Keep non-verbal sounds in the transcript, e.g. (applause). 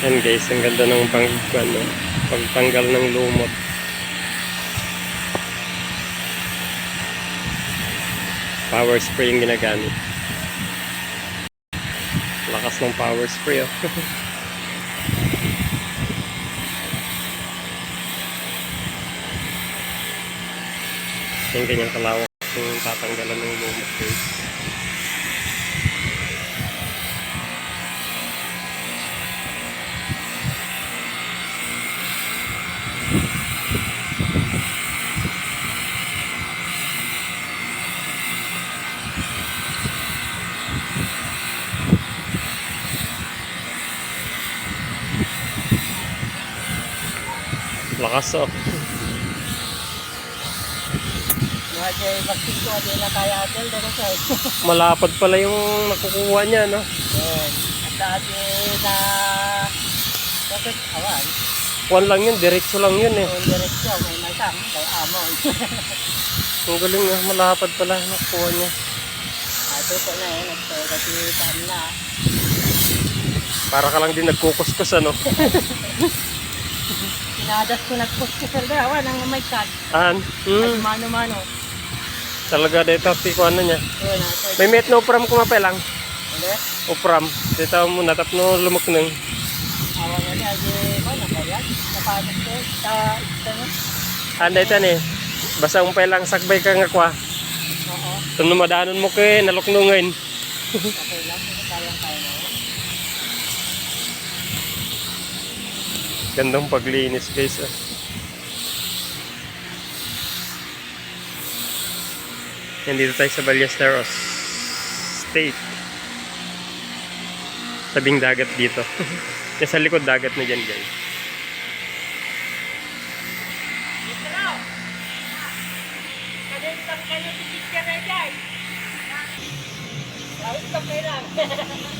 Yan guys, ang ganda ng pang, ano, pagtanggal ng lumot. Power spray yung ginagamit. Lakas ng power spray oh. (laughs) yung ganyang kalawak yung tatanggalan ng lumot guys. Dito sa (laughs) Malapad pala yung nakukuha niya no. One lang yun, diretso lang yun eh. Kung diretsyo, may masam, kay amo. (laughs) Ang galing nga, malapad pala nakukuha niya. Ato ko na eh, nagpagati saan na. Para ka lang din nagkukuskus ano. (laughs) Sinadas ko nagpush ko sa awan, ang may cut. An? At Hmm, mano-mano. talaga dito, tiko ano niya. Yun, ato. May met no pram kumapay lang. Hindi? O pram. Dito mo natap no lumukneng. Awan na niya, di ba, nabayad? Napasok ko, sa isa no? Anda ito ni. Basta umpay lang sakbay ka nga kwa. Oo, Tum madanon mo kay naluknungan. okay lang, kayang kaya na. Gandang paglinis guys. ah. Yan dito tayo sa Ballesteros State. Tabing dagat dito. (laughs) Yan sa likod dagat na dyan guys. Ayos ka pera.